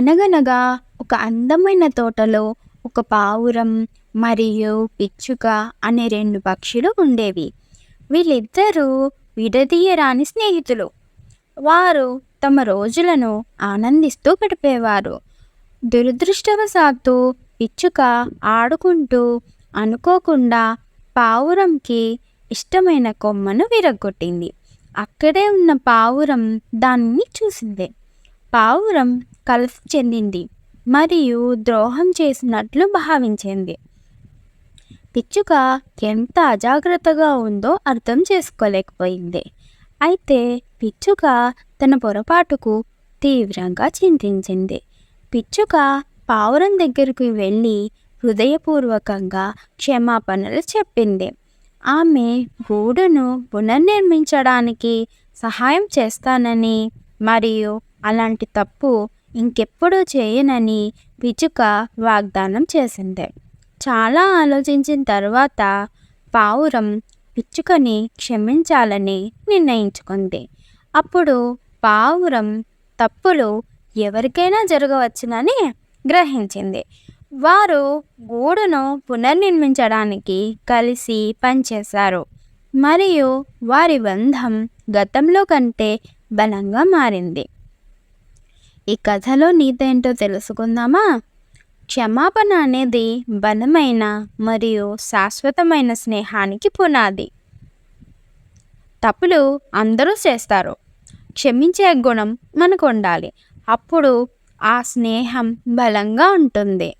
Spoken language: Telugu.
అనగనగా ఒక అందమైన తోటలో ఒక పావురం మరియు పిచ్చుక అనే రెండు పక్షులు ఉండేవి. వీళ్ళిద్దరూ విడదీయరాని స్నేహితులు. వారు తమ రోజులను ఆనందిస్తూ గడిపేవారు. దురదృష్టవశాత్తు పిచ్చుక ఆడుకుంటూ అనుకోకుండా పావురంకి ఇష్టమైన కొమ్మను విరగొట్టింది అక్కడే ఉన్న పావురం దానిని చూసింది. పావురం కలసి చెందింది. మరియు ద్రోహం చేసినట్లు భావించింది. పిచ్చుక ఎంత అజాగ్రత్తగా ఉందో అర్థం చేసుకోలేకపోయింది. అయితే పిచ్చుక తన పొరపాటుకు తీవ్రంగా చింతించింది. పిచ్చుక పావురం దగ్గరికి వెళ్ళి హృదయపూర్వకంగా క్షమాపణలు చెప్పింది. ఆమె గూడును పునర్నిర్మించడానికి సహాయం చేస్తానని మరియు అలాంటి తప్పు ఇంకెప్పుడూ చేయనని పిచ్చుక వాగ్దానం చేసింది. చాలా ఆలోచించిన తర్వాత పావురం పిచ్చుకని క్షమించాలని నిర్ణయించుకుంది. అప్పుడు పావురం తప్పులు ఎవరికైనా జరగవచ్చునని గ్రహించింది. వారు గూడును పునర్నిర్మించడానికి కలిసి పనిచేశారు. మరియు వారి బంధం గతంలో కంటే బలంగా మారింది. ఈ కథలో నీతి ఏంటో తెలుసుకుందామా? క్షమాపణ అనేది బలమైన మరియు శాశ్వతమైన స్నేహానికి పునాది. తప్పులు అందరూ చేస్తారు. క్షమించే గుణం మనకు ఉండాలి. అప్పుడు ఆ స్నేహం బలంగా ఉంటుంది.